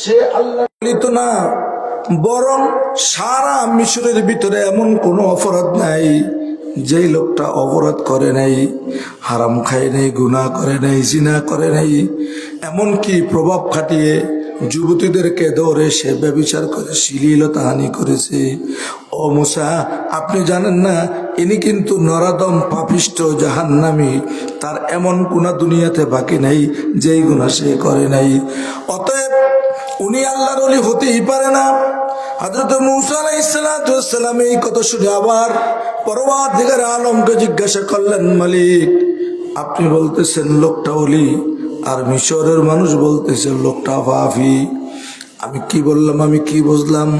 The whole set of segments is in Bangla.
সে আল্লাহ বলিত না, বরং সারা মিশরের ভিতরে এমন কোনো অপরাধ নাই, যেই লোকটা অপরাধ করে নাই, হারাম খায় নাই গুণা করে নাই, জিনা করে নাই, এমনকি প্রভাব খাটিয়ে যুবতীদেরকে দৌড়ে সে ব্যবচার করে, শ্লীলতাহানি করেছে। ও মুসা, আপনি জানেন না, ইনি কিন্তু নরাদম পাপিষ্ট, জাহান্নামি, তার এমন গুণা দুনিয়াতে বাকি নাই, যেই গুণা সে করে নাই। অতএব উনি আল্লাহর অলি হতেই পারে না। হজরত মুসা আলাইসালাম এই কথা শুনে আবার পরবার দিকের আলমকে জিজ্ঞাসা করলেন, মালিক, আপনি বলতেছেন লোকটা অলি আর মিশরের মানুষ বলতেছে লোকটা ভাফি আমি কি বললাম, আমি কি বুঝলাম?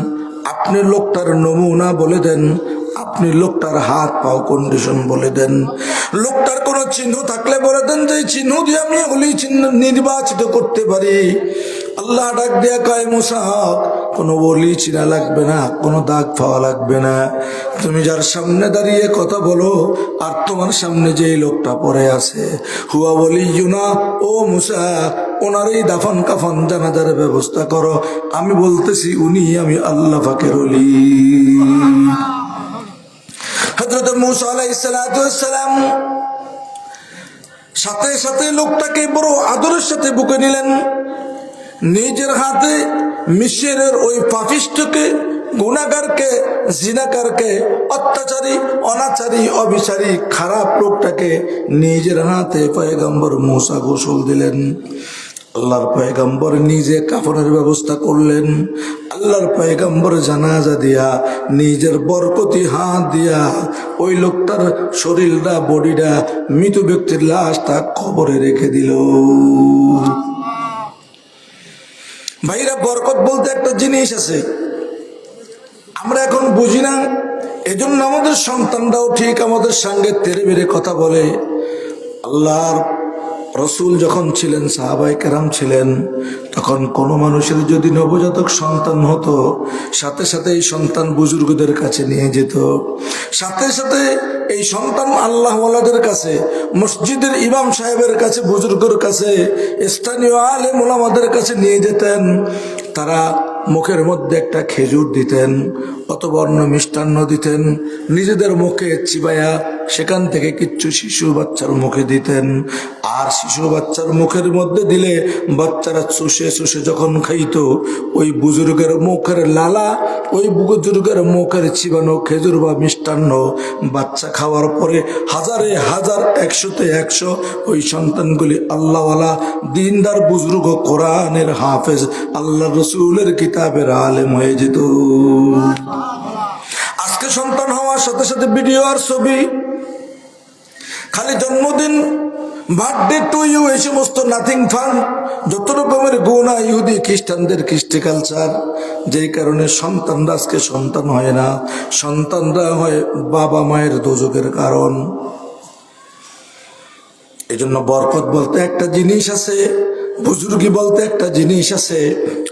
আপনি লোকটার নমুনা বলে দেন, আপনি লোকটার হাত পাও কন্ডিশন বলে দেন। লোকটার কোনো চিহ্ন থাকলে বলে দেন যে চিহ্ন দিয়ে আমি ওলি চিহ্ন নির্বাচিত করতে পারি। আল্লাহ ডাক দিয়া কয়, মুসা কোনো বলি চিনা লাগবে না, কোনো দাগ পাওয়া লাগবে না। তুমি যার সামনে দাঁড়িয়ে কথা বলো, আর তোমার সামনে যে লোকটা পরে আছে, হুয়া বলি ইউনা ও মুসা, ওনার এই দাফন কাফন জানাজার ব্যবস্থা করো। আমি বলতেছি, উনি আমি আল্লাহ ফাকের অলি হজরত মুসা সাথে সাথে লোকটাকে বড় আদরের সাথে বুকে নিলেন। নিজের হাতে মিশরের ওই পাপিষ্টকে গুণাগারকে জিনাকারকে, অত্যাচারী, অনাচারী, অবিচারী, খারাপ লোকটাকে নিজের হাতে পয়গম্বর মূসা গোসল দিলেন। আল্লাহর পয়গম্বর নিজে কাফনের ব্যবস্থা করলেন। আল্লাহর পয়গম্বর জানাজা দিয়া, নিজের বরকতি হাত দিয়া, ওই লোকটার শরীরটা, বডিটা মৃত ব্যক্তির লাশটা কবরে রেখে দিল। ভাইরা, বরকত বলতে একটা জিনিস আছে। আমরা এখন বুঝি না, এজন্য আমাদের সন্তানরাও ঠিক আমাদের সঙ্গে তেরে বেড়ে কথা বলে, আল্লাহর রসুল যখন ছিলেন সাহাবাই কেরাম ছিলেন, তখন কোনো মানুষের যদি নবজাতক সন্তান হতো, সাথে সাথে এই সন্তান বুজুর্গদের কাছে নিয়ে যেত। সাথে সাথে এই সন্তান আল্লাহওয়ালাদের কাছে, মসজিদের ইমাম সাহেবের কাছে, বুজুর্গর কাছে, স্থানীয় আলে মোলামাদের কাছে নিয়ে যেতেন। তারা মুখের মধ্যে একটা খেজুর দিতেন, অতবর্ণ মিষ্টান্ন দিতেন, নিজেদের মুখে চিবায়া সেখান থেকে কিচ্ছু শিশু বাচ্চার মুখে দিতেন। আর শিশু বাচ্চার মুখের মধ্যে দিলে বাচ্চারা চুষে চুষে যখন খাইতো, ওই বুজুর্গের মুখের লালা, ওই বুজুর্গের মুখের চিবানো খেজুর বা মিষ্টান্ন বাচ্চা খাওয়ার পরে হাজারে হাজার, একশোতে একশো ওই সন্তানগুলি আল্লাহওয়ালা দিনদার বুজুর্গ কোরআনের হাফেজ আল্লাহ রসুলের কিতাবের আলেম হয়ে যেত। আজকে সন্তান হওয়ার সাথে সাথে ভিডিও আর ছবি, খালি জন্মদিন বার্থডে টু ইউ এই সমস্ত নাথিং ফান যত রকমের গুণা ইহুদি খ্রিস্টানদের খ্রিস্টি কালচার যেই কারণে সন্তানরা আজকে সন্তান হয় না, সন্তানরা হয় বাবা মায়ের দোজকের কারণ। এই জন্য বরকত বলতে একটা জিনিস আছে, বুজুর্গি বলতে একটা জিনিস আছে,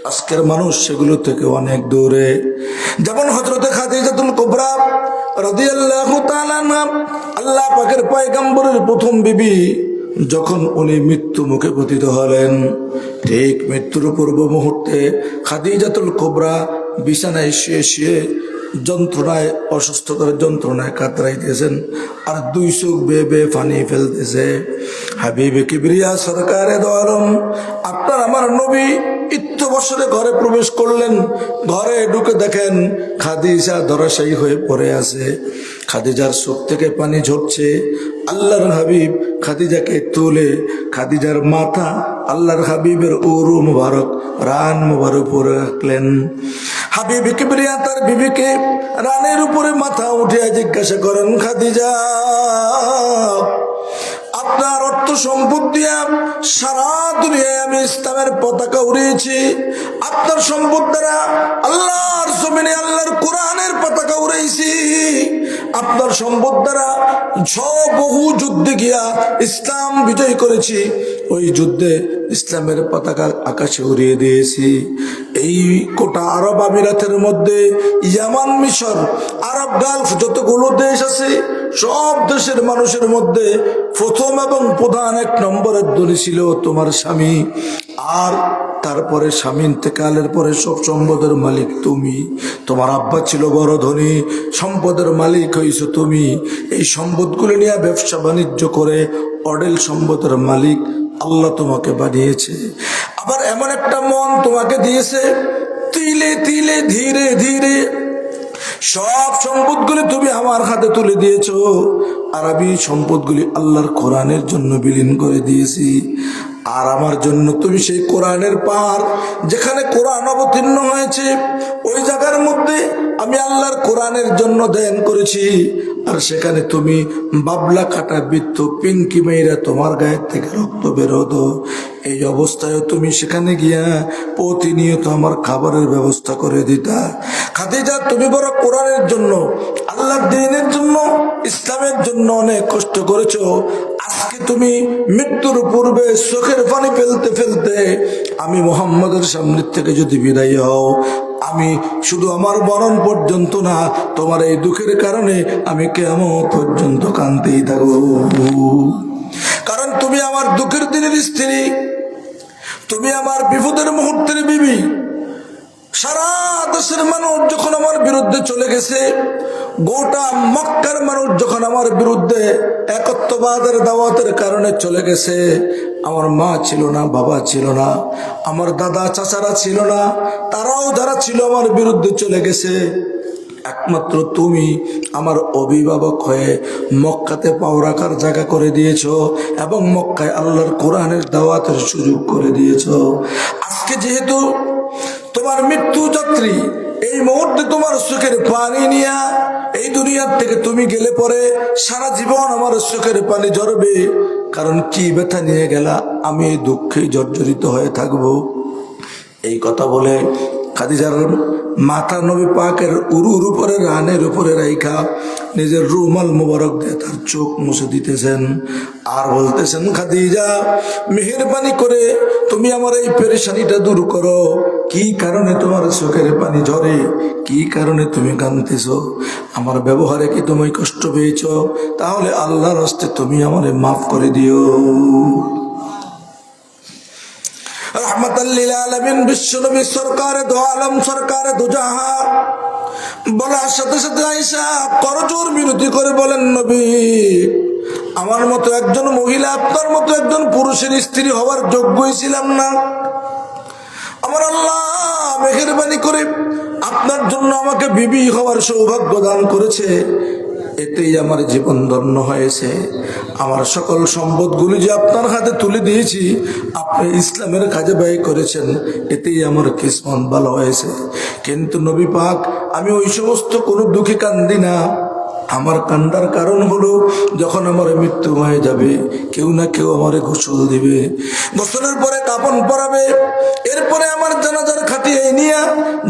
আজকের মানুষ সেগুলো থেকে অনেক দূরে। যেমন হজরতে খাদিজাতুল কোবরা তাআলা নাম আল্লাহ পাকের পয়গম্বরের প্রথম বিবি যখন উনি মৃত্যু মুখে পতিত হলেন, ঠিক মৃত্যুর পূর্ব মুহূর্তে খাদিজাতুল কোবরা বিছানায় শুয়ে শুয়ে যন্ত্রণায়, অসুস্থতার যন্ত্রণায় কাতরাইতেছেন আর দুই চোখ বে বেয়ে পানি ফেলতেছে। হাবিবে কিবরিয়া সরকারে দলম আপনার আমার নবী বছরে ঘরে প্রবেশ করলেন। ঘরে ঢুকে দেখেন খাদিজা ধরাশায়ী হয়ে পড়ে আছে। খাদিজার চোখ থেকে পানি ঝরছে। আল্লাহর হাবিব খাদিজাকে তুলে খাদিজার মাথা আল্লাহর হাবিবের উরু মুবারক, রান মুবারক পরে রাখলেন। হাবিব কিবরিয়া তার বিবিকে রানের উপরে মাথা উঠিয়া জিজ্ঞাসা করেন, খাদিজা অর্থ সম্পদ দিয়া সারা দুনিয়ায় আমি ইসলামের পতাকা উড়িয়েছি। আপনার সম্পদ দ্বারা আল্লাহর জমিনে, আল্লাহর কোরআনের পতাকা উড়াইছি। আপনার সম্পদ দ্বারা ছ বহু যুদ্ধে গিয়া ইসলাম বিজয় করেছি। ওই যুদ্ধে ইসলামের পতাকা আকাশে উড়িয়ে দিয়েছি। এই কোটা আরব আমিরাতের মধ্যে ইয়ামান মিশর আরব গালফ, যতগুলো দেশ আছে, সব দেশের মানুষের মধ্যে প্রথম এবং প্রধান এক নম্বরের ধনী ছিল তোমার স্বামী। আর তারপরে স্বামী ইন্তেকালের পরে সব সম্পদের মালিক তুমি। তোমার আব্বা ছিল বড় ধনী, সম্পদের মালিক হইছো তুমি। এই সম্পদগুলো নিয়ে ব্যবসা বাণিজ্য করে অডেল সম্পদের মালিক আল্লাহ তোমাকে বানিয়েছে। আবার এমন একটা মন তোমাকে দিয়েছে, তিলে তিলে ধীরে ধীরে সব সম্পদগুলি তুমি আমার হাতে তুলে দিয়েছ। আরবি সম্পদগুলি আল্লাহর কোরআনের জন্য বিলীন করে দিয়েছি। আর আমার জন্য তুমি সেই কোরআনের পার যেখানে কোরআন অবতীর্ণ হয়েছে, ওই জায়গার মধ্যে আমি আল্লাহর কোরআনের জন্য ধ্যান করেছি। আর সেখানে তুমি বাবলা কাটা বৃত্ত পিঙ্কি মেয়েরা তোমার গায়ের থেকে রক্ত বেরোতো। এই অবস্থায় তুমি সেখানে গিয়া প্রতিনিয়ত আমার খাবারের ব্যবস্থা করে দিতা। খাদিজা, তুমি বড় কোরআনের জন্য, আল্লাহর দিনের জন্য, ইসলামের জন্য অনেক কষ্ট করেছ। আজকে তুমি মৃত্যুর পূর্বে চোখের পানি ফেলতে ফেলতে আমি মোহাম্মদের সামনে থেকে যদি বিদায় হও, আমি শুধু আমার মরণ পর্যন্ত না, তোমার এই দুঃখের কারণে আমি কেমন পর্যন্ত কানতেই থাকব। কারণ তুমি আমার দুঃখের দিনের স্ত্রী। তুমি আমার বিপদের মুহূর্তের বিবি। সারা দেশের মানুষ যখন আমার বিরুদ্ধে চলে গেছে, গোটা মক্কার মানুষ যখন আমার বিরুদ্ধে একত্ববাদের দাওয়াতের কারণে চলে গেছে, আমার মা ছিল না, বাবা ছিল না, আমার দাদা, চাচারা ছিল না, তারাও যারা ছিল আমার বিরুদ্ধে চলে গেছে। একমাত্র তুমি আমার অভিভাবক হয়ে মক্কাতে পাও রাখার জায়গা করে দিয়েছ এবং মক্কায় আল্লাহর কোরআনের দাওয়াতের সুযোগ করে দিয়েছ। আজকে যেহেতু তোমার মৃত্যু যাত্রী, এই মুহূর্তে তোমার চোখের পানি নিয়া এই দুনিয়ার থেকে তুমি গেলে পরে সারা জীবন আমার চোখের পানি ঝরবে। কারণ কি ব্যথা নিয়ে গেলা? আমি দুঃখে জর্জরিত হয়ে থাকব। এই কথা বলে খাদিজার মাথা নবী পাকের উরুর উপরে, রানের উপরে রাইখা নিজের রুমাল মুবারক দিয়ে তার চোখ মুছে দিতেছেন। আর বলতেছেন, খাদিজা, মেহরবানি করে তুমি আমার এই পেরেশানিটা দূর করো। কি কারণে তোমার চোখের পানি ঝরে? কি কারণে তুমি কাঁদতেছ? আমার ব্যবহারে কি তুমি কষ্ট পেয়েছ? তাহলে আল্লাহর হস্তে তুমি আমারে মাফ করে দিও। সরকার আলম সাথে সাথে আইসা করে বলেন, নবী, আমার মতো একজন মহিলা, আপনার মতো একজন পুরুষের স্ত্রী হওয়ার যোগ্যই ছিলাম না। আমার আল্লাহ মেহরবানি করে আপনার জন্য আমাকে বিবি হওয়ার সৌভাগ্য দান করেছে। এতেই আমার জীবন ধন্য হয়েছে। আমার সকল সম্পদগুলি যে আপনার হাতে তুলে দিয়েছি, আপনি ইসলামের কাজে ব্যয় করেছেন, এতেই আমার কিসমত ভালো হয়েছে। কিন্তু নবী পাক, আমি ওই সমস্ত কোনো দুঃখে কান্দি না। আমার কান্দার কারণ হলো যখন আমার মৃত্যু হয়ে যাবে, কেউ না কেউ আমারে গোসল দিবে। গোসলের পরে কাপন পরাবে এরপরে আমার জানাজার খাটিয়ে নিয়ে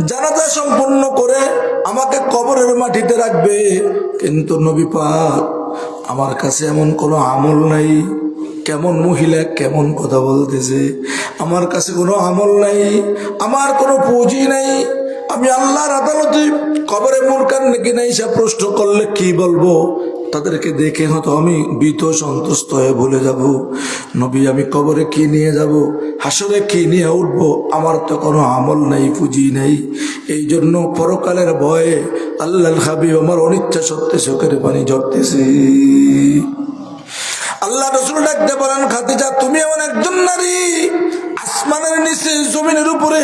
জানাজা সম্পূর্ণ করে আমাকে কবরের মাটিতে রাখবে। কিন্তু নবী পাক, আমার কাছে এমন কোনো আমল নাই। কেমন মহিলা কেমন কথা বলতেছে। আমার কাছে কোনো আমল নাই, আমার কোনো পুঁজি নাই। আমি আল্লাহর আদালতে কবরে মুরকান নাকি নাই সে প্রশ্ন করলে কি বলব? তাদেরকে দেখে হয়তো আমি ভীত সন্তুষ্ট হয়ে ভুলে যাব। নবী, আমি কবরে কি নিয়ে যাব? হাসরে কি নিয়ে উঠব? আমার তো কোনো আমল নেই, পুঁজি নেই। এই জন্য পরকালের ভয়ে আল্লাহ হাবি আমার অনিচ্ছা সত্যি চোখের পানি ঝরতেছে। আল্লাহ রসুল ডাকতে বলেন, খাদিজা, তুমি এমন একজন নারী। আসমানের নিচে, জমিনের উপরে।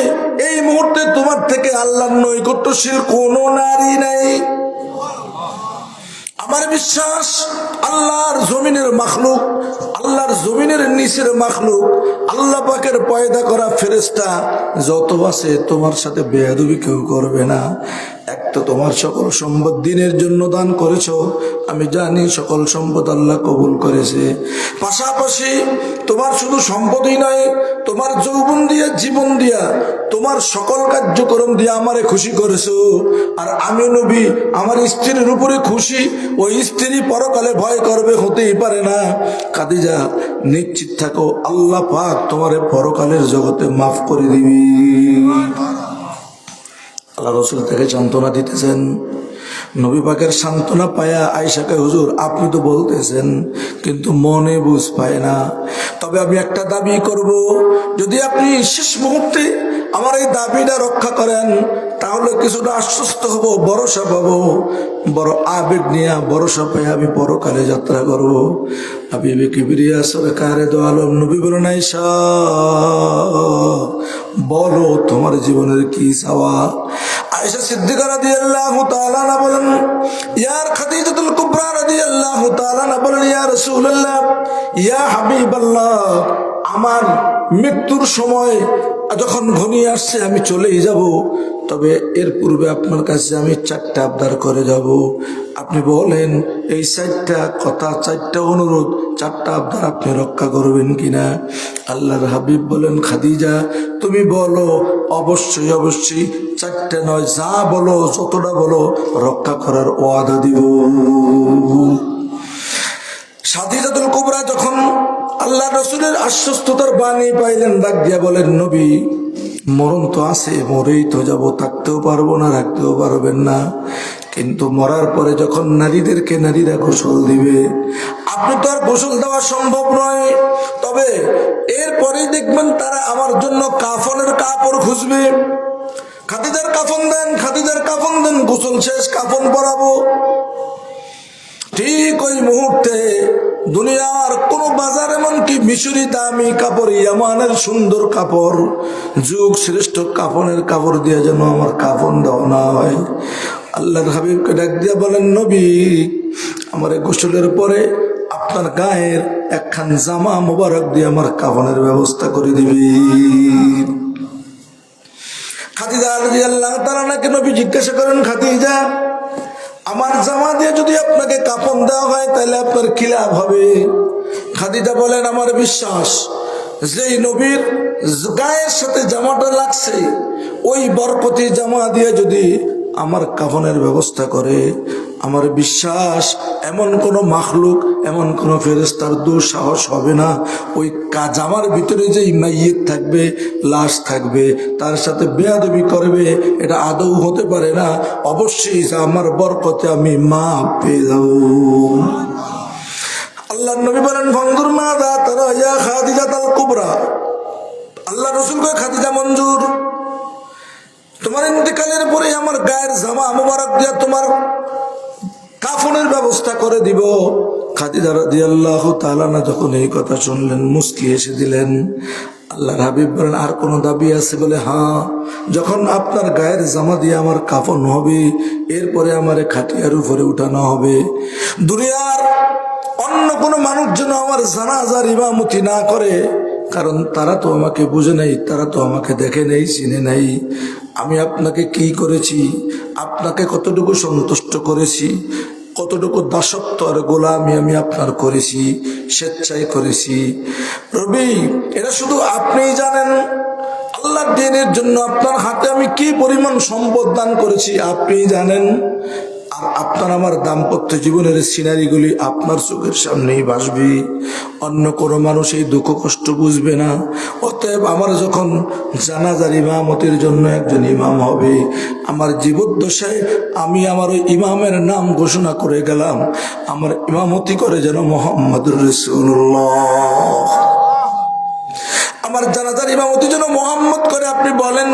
এই মুহূর্তে তোমার থেকে আল্লাহর নৈকট্যশীল কোনো নারী নাই। আমার বিশ্বাস, আল্লাহর জমিনের মাখলুক, আল্লাহর জমিনের নিচের মাখলুক, আল্লাহ পাকের পয়দা করা ফেরেস্তা যত আছে তোমার সাথে বেহাদুবি কেউ করবে না। এক তো তোমার সকল সম্পদ দিনের জন্য দান করেছ। আমি জানি সকল সম্পদ আল্লাহ কবুল করেছে। পাশাপাশি তোমার শুধু সম্পদই নয় তোমার যৌবন দিয়া, জীবন দিয়া, তোমার সকল কার্যক্রম দিয়ে আমারে খুশি করেছ। আর আমি নবী, আমার স্ত্রীর উপরে খুশি, ওই স্ত্রী পরকালে ভয় করবে, হতেই পারে না। কাদিজা নিশ্চিত থাকো, আল্লাহ পাক তোমারে পরকালের জগতে মাফ করে দিবি। আল্লাহ রসুল থেকে সান্ত্বনা দিতেছেন। নবী পাকের সান্ত্বনা পায়া আয়সাকে হুজুর, আপনি তো বলতেছেন, কিন্তু মনে বুঝ পায় না। তবে আমি একটা দাবি করব, যদি আপনি শেষ মুহূর্তে আমার এই দাবিটা রক্ষা করেন, তাহলে কিছুটা আশ্বস্ত হব, ভরসা পাবো। বড় আবেগ নিয়ে ভরসা পেয়ে আমি পরকালে যাত্রা করব। আমি কিবিরিয়া সরকারে দো আলম নবী বলেন বলো তোমার জীবনের কি চাওয়া আয়েশা সিদ্দিকা রাদিয়াল্লাহু তাআলা না বলেন, ইয়ার খাদিজাতুল কুবরা রাদিয়াল্লাহু তাআলা না বলেন, ইয়া রাসূলুল্লাহ, ইয়া হাবিবাল্লাহ, আমার মৃত্যুর সময় যখন ঘনিয়ে আসছে, আমি চলেই যাব। তবে এর পূর্বে আপনার কাছে আমি চারটা আবদার করে যাব। আপনি বলেন, এই চারটা কথা, চারটা অনুরোধ, চারটা আবদার আপনি রক্ষা করবেন কিনা? আল্লাহর হাবিব বলেন, খাদিজা, তুমি বলো, অবশ্যই অবশ্যই চারটে নয়, যা বলো, যতটা বলো, রক্ষা করার ওয়াদা দিব। সাদিজাতুল কুবরা যখন আল্লাহ রসুলের আশ্বস্ততার বাণী পাইলেন, ডাক দিয়া বলেন, নবী, মরণ তো আছে, মরেই তো যাব, থাকতেও পারব না, রাখতেও পারবেন না। কিন্তু মরার পরে যখন নারীদেরকে নারীরা গোসল দিবে, আপনি তো আর গোসল দেওয়া সম্ভব নয়। তবে এরপরেই দেখবেন তারা আমার জন্য কাফনের কাপড় খুঁজবে। খাদিজার কাফন দেন, খাদিজার কাফন দেন, গোসল শেষ, কাফন পরাবো। ঠিক ওই মুহূর্তে দুনিয়ার কোন বাজার, এমনকি মিশরি দামি কাপড় ইয়ামানের সুন্দর কাপড়, যুগ শ্রেষ্ঠ কাপনের কাপড় দিয়ে যেন আমার কাপন দেওয়া না হয়। আল্লাহর হাবিবকে ডাক দিয়া বলেন, নবী, আমার গোসলের পরে আপনার গায়ের একখান জামা মোবারক দিয়ে আমার কাপনের ব্যবস্থা করে দিবি। খাদিজা আল্লাহ তারা নাকি নবী জিজ্ঞাসা করেন, খাদিজা, আমার জামা দিয়ে যদি আপনাকে কাপন দেওয়া হয়, তাহলে আপনার কি লাভ হবে? খাদিজা বলেন, আমার বিশ্বাস, যেই নবীর গায়ের সাথে জামাটা লাগছে, ওই বরকতি জামা দিয়ে যদি আমার কাফনের ব্যবস্থা করে, আমার বিশ্বাস, এমন কোন মাখলুক, এমন কোন ফেরেস্তার দুঃসাহস হবে না। ওই কাজ আমার ভিতরে যে মাইয়ের থাকবে, লাশ থাকবে, তার সাথে বেয়াদবি করবে, এটা আদৌ হতে পারে না। অবশ্যই আমার বরকতে আমি মা পেয়ে যাব। আল্লাহ নবী বলেন ভঙ্গুর মা দা তারা খাদিজা তাল কুবরা। আল্লাহ রসুল খাদিজা মঞ্জুর। ইন্তেকালের পরে আমার গায়ের জামা মোবারক দিয়া তোমার কাফনের ব্যবস্থা করে দিব। খাদিজা রাদিয়াল্লাহু তাআলা না যখন এই কথা শুনলেন, মুস্কি এসে দিলেন আল্লাহ হাবিব বলেন, আর কোনো দাবি আছে? বলে হ্যাঁ যখন আপনার গায়ের জামা দিয়ে আমার কাফন হবে, এরপরে আমার খাটিয়ার উপরে উঠানো হবে। দুনিয়ার অন্য কোনো মানুষ যেন আমার জানাজার ইমামতি না করে, কারণ তারা তো আমাকে বুঝে নাই, তারা তো আমাকে দেখে নেই, চিনে নাই। আমি আপনাকে কি করেছি? আপনাকে কতটুকু সন্তুষ্ট করেছি? কতটুকু দাসত্ব আর গোলামি আমি আপনার করেছি, স্বেচ্ছায় করেছি? রবি, এটা শুধু আপনিই জানেন। আল্লাহ দিনের জন্য আপনার হাতে আমি কি পরিমাণ সম্পদ দান করেছি আপনিই জানেন। আপনার আমার দাম্পত্য জীবনের সিনারিগুলি আপনার চোখের সামনেই ভাসবে। অন্য কোনো মানুষ এই দুঃখ কষ্ট বুঝবে না। অতএব আমার যখন জানাজার ইমামতির জন্য একজন ইমাম হবে, আমার জীবদ্দশায় আমি আমার ওই ইমামের নাম ঘোষণা করে গেলাম। আমার ইমামতি করে যেন মোহাম্মদুর রসুল্লাহ আমার জানাজার ইমামতি যেন মোহাম্মদ করে আপনি বলেন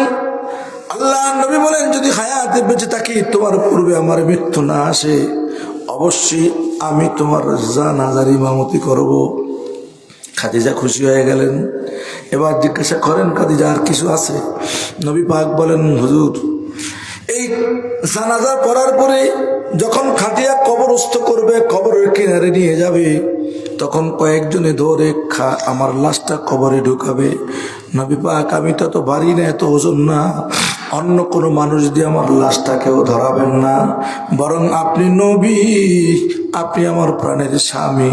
আল্লাহ নবী বলেন, যদি হায়াতে বেঁচে থাকি, তোমার পূর্বে আমার মৃত্যু না আসে, অবশ্যই আমি তোমার জানাজার ইমামতি করব। খাদিজা খুশি হয়ে গেলেন। এবার জিজ্ঞাসা করেন, খাদিজা, আর কিছু আছে? নবী পাক বলেন, হুজুর, এই জানাজা পড়ার পরে যখন খাটিয়া কবরস্থ করবে, কবরের কিনারে নিয়ে যাবে, তখন কয়েকজনে ধরে খা, আমার লাশটা কবরে ঢুকাবে। নবী পাক, আমি তো তো না, এত ওজন না। অন্য কোনো মানুষ দিয়ে আমার লাশটাকেও ধরাবেন না। বরং আপনি নবী, আপনি আমার প্রাণের স্বামী।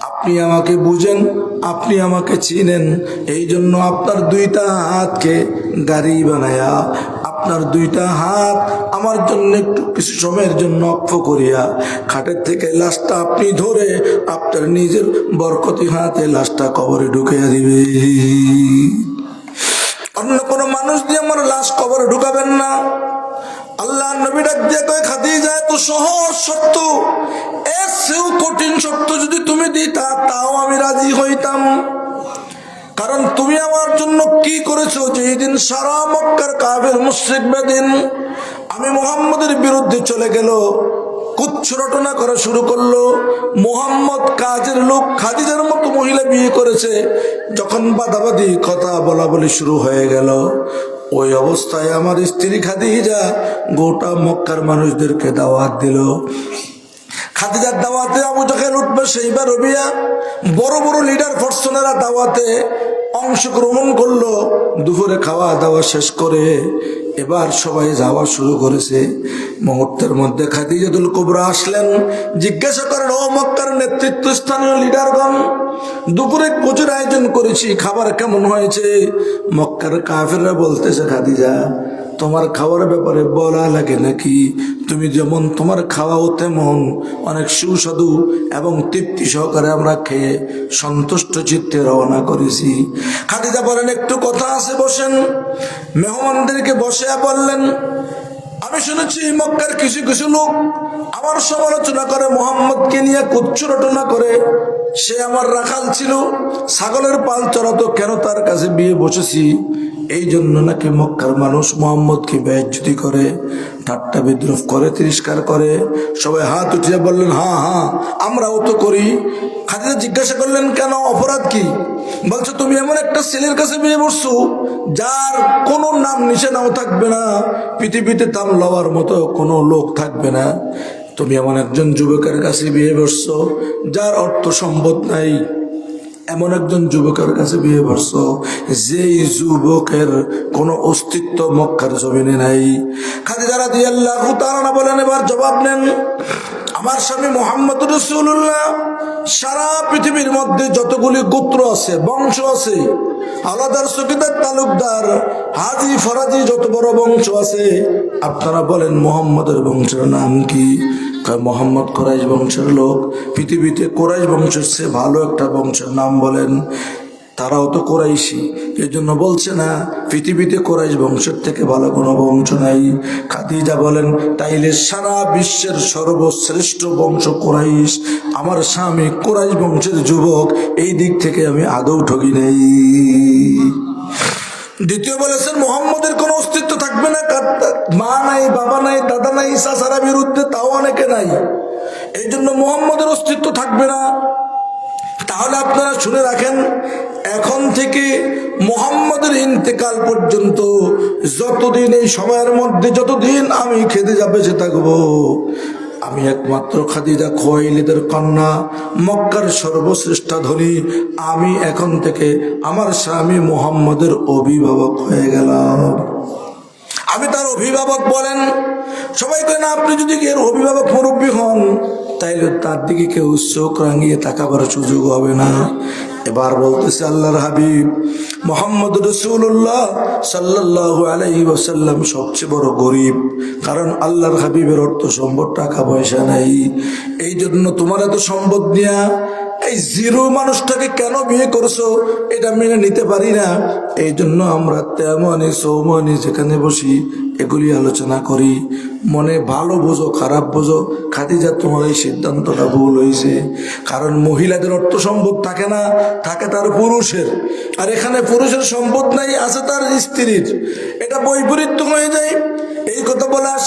আপনি আমাকে বুঝেন, আপনি আমাকে চিনেন। এই জন্য আপনার দুইটা হাতকে গাড়ি বানায়া, আপনার দুইটা হাত আমার জন্য একটু কিছু সময়ের জন্য অক্ষ করিয়া, খাটের থেকে লাশটা আপনি ধরে আপনার নিজের বরকতি হাতে লাশটা কবরে ঢুকিয়া দিবে। অন্য কোনো মানুষ দিয়ে লাশ কবরে ঢুকাবেন না। আল্লাহ নবী ডাক দিয়ে কয় খাদি যায় তো সহজ সত্য এর কঠিন সত্য যদি তুমি দিতা, তাও আমি রাজি হইতাম। কারণ তুমি আমার জন্য কি করেছ? যে দিন সারা মক্কার কাবের মুশ্রিক বেদিন আমি মোহাম্মদের বিরুদ্ধে চলে গেল, কুচ্ছ রটনা করা শুরু করল। মোহাম্মদ কাজের লোক খাদিজার মতো মহিলা বিয়ে করেছে, যখন বাদাবাদি কথা বলা বলি শুরু হয়ে গেল। ওই অবস্থায় আমার স্ত্রী খাদিজা গোটা মক্কার মানুষদেরকে দাওয়াত দিল। খাদিজার দাওয়াতে আবু যখন উঠবে, সেইবার রবিয়া। বড় বড় লিডার পার্সনেরা দাওয়াতে অংশগ্রহণ করল। দুপুরে খাওয়া দাওয়া শেষ করে এবার সবাই যাওয়া শুরু করেছে। মুহূর্তের মধ্যে খাদিজাতুল কুবরা আসলেন। জিজ্ঞাসা করেন, ও মক্কার নেতৃত্ব স্থানীয় লিডারগণ, দুপুরে প্রচুর আয়োজন করেছি, খাবার কেমন হয়েছে? মক্কার কাফেররা বলতেছে, খাদিজা তোমার খাওয়ার ব্যাপারে বলা লাগে নাকি? তুমি যেমন তোমার খাওয়াও তেমন। অনেক সুস্বাদু এবং তৃপ্তি সহকারে আমরা খেয়ে সন্তুষ্ট চিত্তে রওনা করেছি। খাদিজা বলেন, একটু কথা আছে, বসেন। মেহমানদেরকে বসে বললেন, আমি শুনেছি মক্কার কিছু কিছু লোক আমার সমালোচনা করে, মোহাম্মদকে নিয়ে কুচ্ছ রটনা করে। সে আমার রাখাল ছিল, ছাগলের পাল চড়াতো, কেন তার কাছে বিয়ে বসেছি? এই জন্য নাকি মক্কার মানুষ মোহাম্মদকে বেজ্জুতি করে, ঠাট্টা বিদ্রোহ করে, তিরস্কার করে, সবাই হাত উঠিয়ে বললেন হ্যাঁ হ্যাঁ আমরাও তো করি। খাদিজা জিজ্ঞাসা করলেন, কেন, অপরাধ কি? বলছো, তুমি এমন একটা ছেলের কাছে বিয়ে বসছো যার কোনো নাম নিশানাও থাকবে না, পৃথিবীতে তাম লওয়ার মতো কোনো লোক থাকবে না। তুমি এমন একজন যুবকের কাছে বিয়ে বসছো যার অর্থ সম্পদ নাই। এমন একজন যুবকের কাছে বিয়ে বসছো যেই যুবকের কোনো অস্তিত্ব মক্কার জমিনে নাই। খাদিজা রাদিয়াল্লাহু তাআলা বলেন, এবার জবাব নেন। আমার স্বামী মোহাম্মদ রসুল্লাহ সারা পৃথিবীর মধ্যে যতগুলি গোত্র আছে, বংশ আছে, আলাদার সকিদার তালুকদার, হাজি, ফরাজি, যত বড় বংশ আছে, আপনারা বলেন মোহাম্মদের বংশের নাম কি? মোহাম্মদ কোরাইশ বংশের লোক। পৃথিবীতে কোরাইশ বংশের চেয়ে ভালো একটা বংশের নাম বলেন তারাও তো কোরাইশি। এই জন্য বলছে না, পৃথিবীতে কোরাইশ বংশের থেকে ভালো কোনো বংশ নাই। খাদিজা বলেন, তাইলে সারা বিশ্বের সর্বশ্রেষ্ঠ বংশ কোরাইশ। আমার স্বামী কোরাইশ বংশের যুবক, এই দিক থেকে আমি আদৌ ঠকি নাই। দ্বিতীয় বলেছেন, মোহাম্মদের কোনো অস্তিত্ব থাকবে না মা নাই, বাবা নাই, দাদা নাই সাসারা বিরুদ্ধে তাও অনেকে নাই। এই জন্য মোহাম্মদের অস্তিত্ব থাকবে না। তাহলে আপনারা শুনে রাখেন, এখন থেকে মোহাম্মদের ইন্তেকাল পর্যন্ত যতদিন এই সময়ের মধ্যে, যতদিন আমি খেতে যাবে, সে থাকব। আমি একমাত্র খাদিজা খোয়াইলিদের কন্যা, মক্কার সর্বশ্রেষ্ঠ ধনী। আমি এখন থেকে আমার স্বামী মোহাম্মদের অভিভাবক হয়ে গেলাম। আমি তার অভিভাবক বলেন, সবাই কেন আপনি যদি এর অভিভাবক মুরব্বী হন, তাইলে তার দিকে কেউ চোখ রাঙিয়ে তাকাবার সুযোগ হবে না। এবার বলতেছে আল্লাহর হাবিব, মোহাম্মদ রসুল্লাহ সাল্লাহ আলাইহি ওসাল্লাম সবচেয়ে বড় গরিব। কারণ আল্লাহর হাবিবের অর্থ সম্পদ, টাকা, পয়সা নাই। এই জন্য তোমার এত সম্পদ নিয়া এই জিরো মানুষটাকে কেন বিয়ে করছ? এটা মেনে নিতে পারি না। এই জন্য আমরা তেমনই সৌমনি যেখানে বসি, এগুলি আলোচনা করি। মনে ভালো বোঝো, খারাপ বোঝো। খাদিজা তোমার এই সিদ্ধান্তটা ভুল হয়েছে। কারণ মহিলাদের অর্থ সম্পদ থাকে না, থাকে তার পুরুষের। আর এখানে পুরুষের সম্পদ নাই, আছে তার স্ত্রীর। এটা বৈপরীত্য হয়ে যায়। এই কথা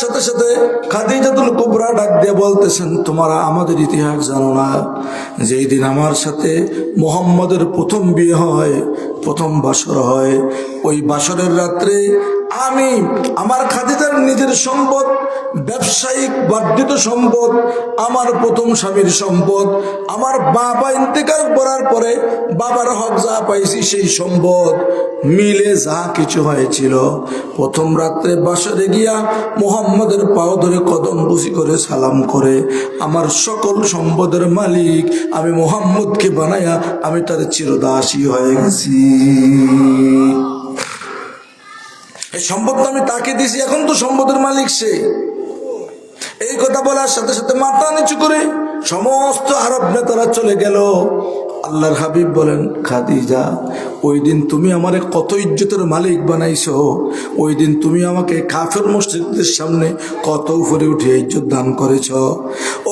সাথে সাথে খাদিজাতুল কুবরা ডাক দিয়ে বলতেছেন, তোমরা আমাদের ইতিহাস জানো না, যেই দিন আমার সাথে মোহাম্মদের প্রথম বিয়ে হয়, প্রথম বাসর হয়, ওই বাসরের রাত্রে আমি আমার খাদিজার নিজের সম্পদ ব্যবসায়িক বর্ধিত সম্পদ, আমার প্রথম স্বামীর সম্পদ, আমার বাবা ইন্তেকাল করার পরে বাবার হক যা পাইছি সেই সম্পদ। মিলে যা কিছু হয়েছিল। প্রথম রাত্রে বাসরে গিয়া মোহাম্মদের পাও ধরে কদম বুঝি করে সালাম করে, আমার সকল সম্পদের মালিক, আমি মোহাম্মদকে বানাইয়া আমি তার চিরদাসী হয়ে গেছি। এই সম্পদ আমি তাকে দিছি, এখন তো সম্পদের মালিক সে। এই কথা বলার সাথে সাথে মাথা নিচু করে সমস্ত আরব নেতারা চলে গেল। আল্লাহর হাবিব বলেন, খাদিজা, ওই দিন তুমি আমারে কত ইজ্জতের মালিক বানাইছো। ওই দিন তুমি আমাকে কাফের মসজিদের সামনে কত উপরে উঠে ইজ্জত দান করেছ।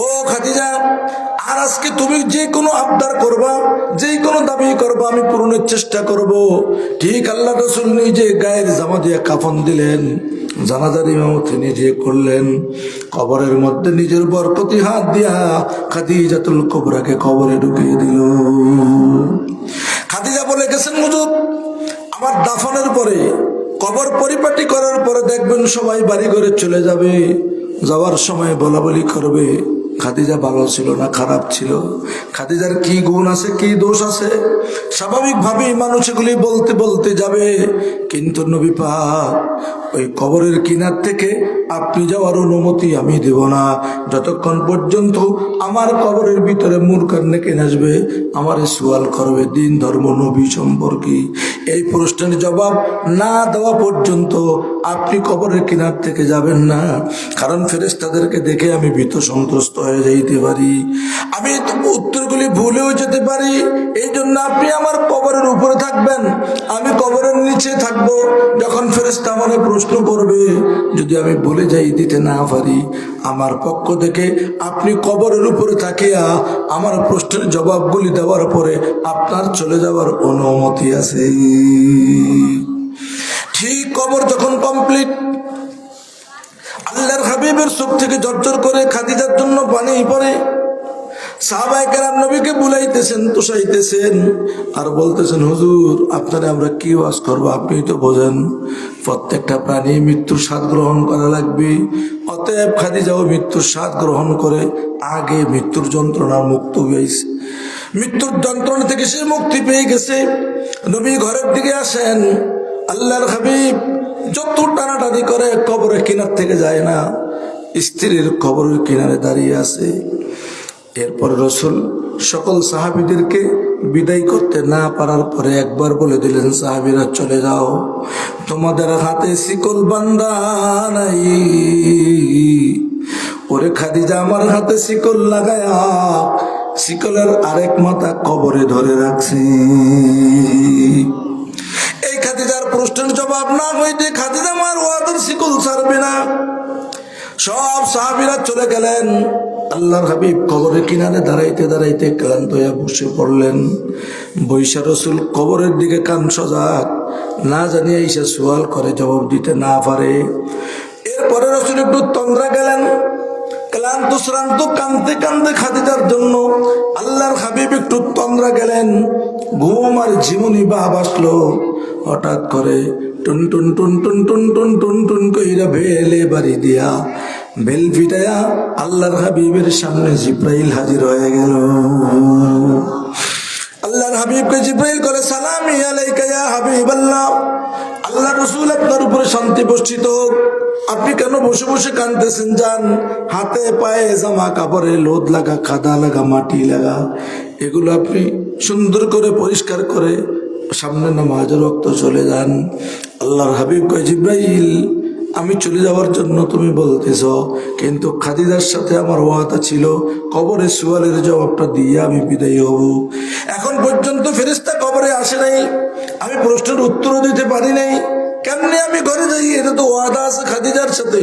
ও খাদিজা, আর আজকে তুমি যে কোনো আবদার করবা, যে কোনো দাবি করবা, আমি পূরণের চেষ্টা করব। ঠিক আল্লাহ রসুল নিজে গায়ের জামা দিয়ে কাফন দিলেন। জানাজার ইমামতি নিজে করলেন। কবরের মধ্যে নিজের বর প্রতি হাত দিয়া খাদিজাতুল কবরাকে কবরে ঢুকিয়ে দিল। খাদিজা বলে, গেছেন মজুদ আমার দাফনের পরে, কবর পরিপাটি করার পরে দেখবেন সবাই বাড়ি ঘরে চলে যাবে। যাওয়ার সময় বলা বলি করবে। খাদিজা ভালো ছিল না, খারাপ ছিল। খাদিজার কি গুণ আছে, কি দোষ আছে? স্বাভাবিকভাবেই মানুষ এগুলি বলতে বলতে যাবে। কিন্তু নবী পাক ওই কবরের কিনার থেকে আপনি যাওয়ার অনুমতি আমি দেব না। যতক্ষণ পর্যন্ত আমার কবরের ভিতরে মূর্খার নেকে আসবে, আমার সুয়াল করবে দিন, ধর্ম, নবী সম্পর্কে। এই প্রশ্নের জবাব না দেওয়া পর্যন্ত আপনি কবরের কিনার থেকে যাবেন না। কারণ ফেরেস্তাদেরকে দেখে আমি ভীত সন্ত্রস্ত হয়ে যাইতে পারি। আমি উত্তরগুলি ভুলেও যেতে পারি। এই জন্য আপনি আমার কবরের উপরে থাকবেন। আমি কবরের নিচে থাকব যখন ফেরেস্তা আমার প্রশ্ন করবে, যদি আমি বলে যাই দিতে না পারি। আমার পক্ষ থেকে আপনি কবরের উপরে থাকিয়া আমার প্রশ্নের জবাবগুলি দেওয়ার পরে আপনার চলে যাওয়ার অনুমতি আছে। ঠিক কবর যখন কমপ্লিট আল্লাহর হাবিবের চোখ থেকে জর্জর করে খাদিজার জন্য পানি পড়ে। নবীকে বুলাইতেছেন আর বলতেছেন আপনারা আমরা করব আপনি তো প্রত্যেকটা প্রাণী মৃত্যুর স্বাদ গ্রহণ করা লাগবে। অতএব মৃত্যুর স্বাদ গ্রহণ করে, আগে মৃত্যুর যন্ত্রণার মুক্ত হয়েছে মৃত্যুর যন্ত্রণা থেকে সে মুক্তি পেয়ে গেছে। নবী ঘরের দিকে আসেন, আল্লাহর হাবিব যত টানাটানি করে কবরের কিনার থেকে যায় না। স্ত্রীর কবরের কিনারে দাঁড়িয়ে আছে। এরপর রসুল সকল সাহাবিদেরকে বিদায় করতে না পারার পরে একবার বলে দিলেন, সাহাবিরা, চলে যাও। তোমাদের হাতে শিকল বান্দা নাই। ওরে খাদিজা, আমার হাতে শিকল লাগায়া শিকলের আরেক মাথা কবরে ধরে রাখছি। খাদিজার প্রশ্নের জবাব না হইতে খাদিজা আমার ওয়াদের শিকল ছাড়বে না। সব সাহাবিরা চলে গেলেন। আল্লাহর হাবিব কবরের কিনারে দাঁড়াইতে দাঁড়াইতে ক্লান্ত হয়ে বসে পড়লেন। বৈশা রসুল কবরের দিকে কান সজাগ, না জানিয়ে এসে সোয়াল করে জবাব দিতে না পারে। এরপরে রসুল একটু তন্দ্রা গেলেন। ক্লান্ত, শ্রান্ত কানতে কানতে খাদিজার জন্য আল্লাহর হাবিব একটু তন্দ্রা গেলেন। ঘুম আর জীবনী বা বাসলো হঠাৎ করে টুন টুন টুন টুন টুন টুন টুন টুন কইরা ভেলে বাড়ি দিয়া। বেল ফিটায়া আল্লাহর হাবিবের সামনে জিব্রাইল হাজির হয়ে গেল। আল্লাহর হাবিবকে জিব্রাইল করে, সালামি আলাইকা ইয়া হাবিবাল্লাহ। আল্লাহ রসুল আপনার উপরে শান্তি বর্ষিত। আপনি কেন বসে বসে কানতেছেন যান, হাতে পায়ে জামা কাপড়ে লোদ লাগা কাদা লাগা, মাটি লাগা, এগুলো আপনি সুন্দর করে পরিষ্কার করে সামনে নামাজ রক্ত চলে যান। আল্লাহর হাবিব কয়, জিব্রাইল, আমি চলে যাওয়ার জন্য তুমি বলতেছ, কিন্তু খাদিজার সাথে আমার ওয়াদা ছিল, কবরে সুয়ালের জবাবটা দিয়ে আমি বিদায় হব। এখন পর্যন্ত ফেরিস্তা কবরে আসে নাই। আমি প্রশ্নের উত্তরও দিতে পারি নাই। কেমনি আমি ঘরে যাই? এটা তো ওয়াদা আছে খাদিজার সাথে।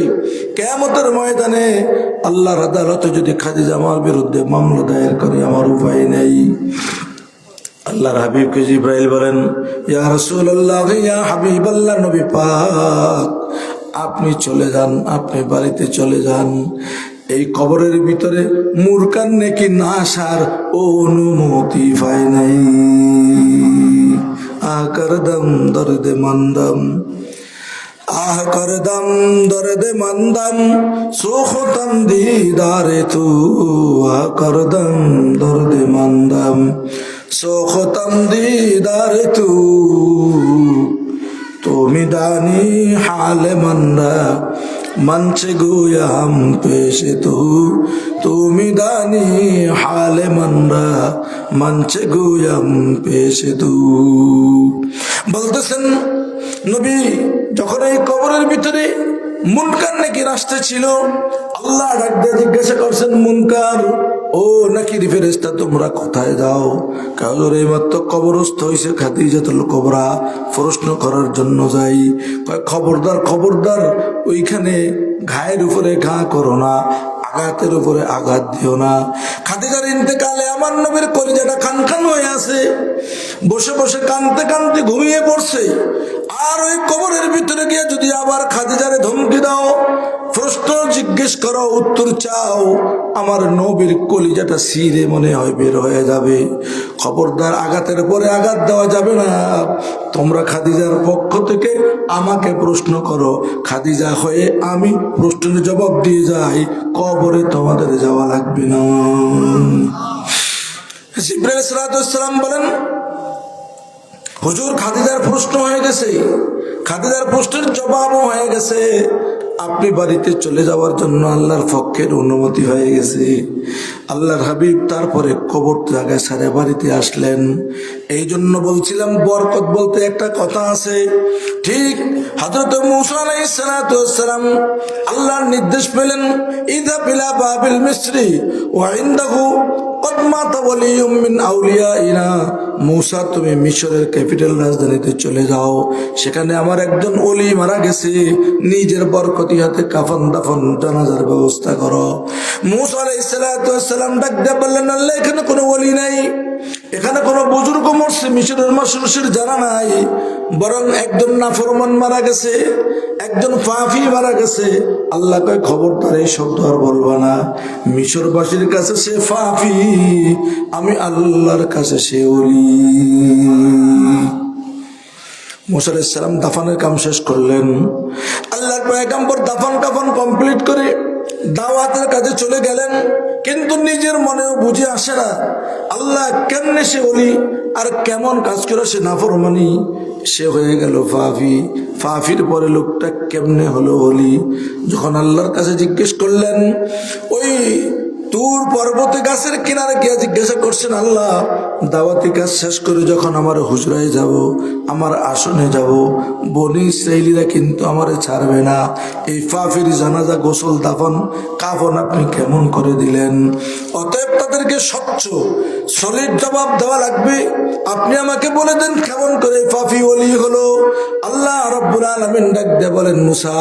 কেমতের ময়দানে আল্লাহর আদালতে যদি খাদিজা আমার বিরুদ্ধে মামলা দায়ের করে, আমার উপায় নেই। আল্লাহর হাবিবকে জিব্রাইল বলেন, ইয়া রাসূলুল্লাহ, ইয়া হাবিবাল্লাহ, নবী পাক, আপনি চলে যান, আপনি বাড়িতে চলে যান। এই কবরের ভিতরে মূর্খান নাকি না আসার অনুমতি পায় নাই। আকার দম দরদে মন্দম, আহ করদম দরদে মন্দম, সুখতম দিদারে তু, আহ করদম দরদে মন্দম। সোখতম দিদার তু। তুমি দানি হালে মন্দা, মঞ্চে গুয়াম হাম পেশে তু। তুমি দানি হালে মন্দা, মঞ্চে গুয়াম পেশে তু। বলতেছেন, নবী, যখন এই কবরের ভিতরে মুনকার নাকি রাস্তা ছিল আল্লাহ ডাক জিজ্ঞাসা করছেন, মুনকার, ও নাকি ফেরেস্তা তোমরা কোথায় যাও? কাজর এই মাত্র কবরস্থ হয়েছে খাদিজাতুল কবরা, প্রশ্ন করার জন্য যাই। খবরদার খবরদার, ওইখানে ঘায়ের উপরে ঘা করো না, আঘাতের উপরে আঘাত দিও না। খাদিজার ইন্তেকালে আমার নবীর কলিজাটা খান খান হয়ে আছে। বসে বসে কানতে কানতে ঘুমিয়ে পড়ছে। আর ওই কবরের ভিতরে গিয়ে যদি আবার খাদিজারে ধমকি দাও প্রশ্ন জিজ্ঞেস করো উত্তর চাও আমার নবীর কলিজাটা সিরে মনে হয় বের হয়ে যাবে। খবরদার আঘাতের পরে আঘাত দেওয়া যাবে না। তোমরা খাদিজার পক্ষ থেকে আমাকে প্রশ্ন করো খাদিজা হয়ে আমি প্রশ্নের জবাব দিয়ে যাই কবরে তোমাদের যাওয়া লাগবে না। সালাম বলেন হুজুর খাদিদার প্রশ্ন হয়ে গেছে। খাদিদার প্রশ্নের জবাবও হয়ে গেছে। আপনি বাড়িতে চলে যাওয়ার জন্য আল্লাহর পক্ষের অনুমতি হয়ে গেছে। আল্লাহর হাবিব তারপরে কবর জায়গায় সারে বাড়িতে আসলেন। এই জন্য বলছিলাম, বরকত বলতে একটা কথা আছে। ঠিক হজরত মুসা আলাইসালাম আল্লাহর নির্দেশ পেলেন, ইদা পিলা বাবিল মিস্ত্রি ও মূসা, তুমি মিশরের ক্যাপিটাল রাজধানীতে চলে যাও। সেখানে আমার একজন মারা গেছে। নিজের বরকতি হাতে কাফন ব্যবস্থা করো। ডাক আল্লাহ, এখানে কোনো ওলি নাই। এখানে কোনো বুজুর্গ মরছে মিশরের মাসুরসির জানা নাই, বরং একজন নাফরমান মারা গেছে, একজন ফাফি মারা গেছে। আল্লাহ কয়, খবরদার, এই শব্দ আর বলবা না। মিশরবাসীর কাছে সে ফাফি আমি আল্লাহর কাছে সে ওলি মুসা ইসলাম দাফানের কাম শেষ করলেন। আল্লাহর পয়গাম্বর দাফন কাফন কমপ্লিট করে দাওয়াতের কাজে চলে গেলেন, কিন্তু নিজের মনেও বুঝে আসে না। আল্লাহ কেমনে সে বলি আর কেমন কাজ করে সে নাফরমানি? সে হয়ে গেল ফাফি। ফাফির পরে লোকটা কেমনে হলো বলি যখন আল্লাহর কাছে জিজ্ঞেস করলেন, ওই তুর পর্বতে গাছের কিনারে গিয়ে জিজ্ঞাসা করছেন, আল্লাহ, দাওয়াতি কাজ শেষ করে যখন আমার হুজরায় যাব, আমার আসনে যাব, বনি ইসরায়েলিরা কিন্তু আমারে ছাড়বে না। এই ফাফির জানাজা গোসল দাফন, কাফন আপনি কেমন করে দিলেন? অতএব তাদেরকে স্বচ্ছ, সলিড জবাব দেওয়া লাগবে। আপনি আমাকে বলে দেন কেমন করে ফাফি ওলি হলো। আল্লাহ রব্বুল আলমিন ডাক দিয়ে বলেন, মুসা,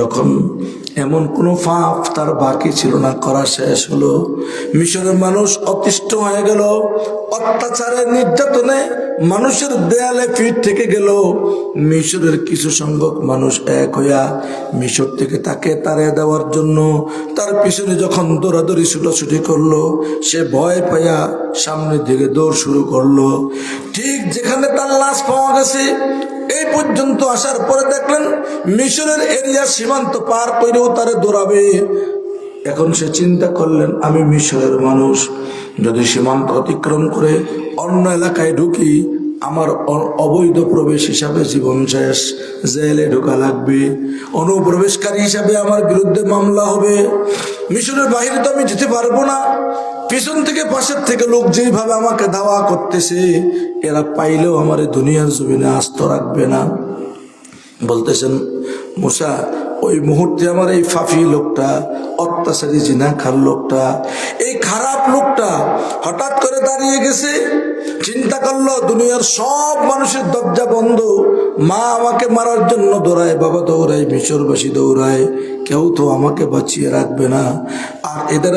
যখন এমন কোনো ফাঁপ তার বাকি ছিল না। করা শেষ হলো। মিশরের মানুষ অতিষ্ঠ হয়ে গেল। অত্যাচারে নির্যাতনে মানুষের দেয়ালে ফিট থেকে গেল, মিশরের কিছু সংখ্যক মানুষ এক হইয়া মিশর থেকে তাকে তাড়িয়ে দেওয়ার জন্য তার পিছনে যখন দৌড়াদৌড়ি ছুটাছুটি করল, সে ভয় পাইয়া সামনের দিকে দৌড় শুরু করল। ঠিক যেখানে তার লাশ পাওয়া গেছে, এই পর্যন্ত আসার পরে দেখলেন মিশরের এরিয়া সীমান্ত পার করেও তারে দৌড়াবে। এখন সে চিন্তা করলেন, আমি মিশরের মানুষ। যদি সীমান্ত অতিক্রম করে অন্য এলাকায় ঢুকি, আমার অবৈধ প্রবেশ হিসাবে জীবন শেষ। জেলে ঢোকা লাগবে। অনুপ্রবেশকারী হিসাবে আমার বিরুদ্ধে মামলা হবে। মিশরের বাহিরে তো আমি যেতে পারব না। পিছন থেকে পাশের থেকে লোক যেইভাবে আমাকে দাওয়া করতেছে, এরা পাইলেও আমার দুনিয়ার জমিনে আস্ত রাখবে না। বলতেছেন, মুসা ওই মুহূর্তে আমার এই ফাফি লোকটা, অত্যাচারী জিনাখার লোকটা, এই খারাপ লোকটা হঠাৎ করে দাঁড়িয়ে গেছে, চিন্তা করল দুনিয়ার সব মানুষের দরজা বন্ধ, মা আমাকে মারার জন্য দৌড়ায়, বাবা দৌড়ায়, মিশরবাসী দৌড়ায়, কেউ তো আমাকে বাঁচিয়ে রাখবে না। আর এদের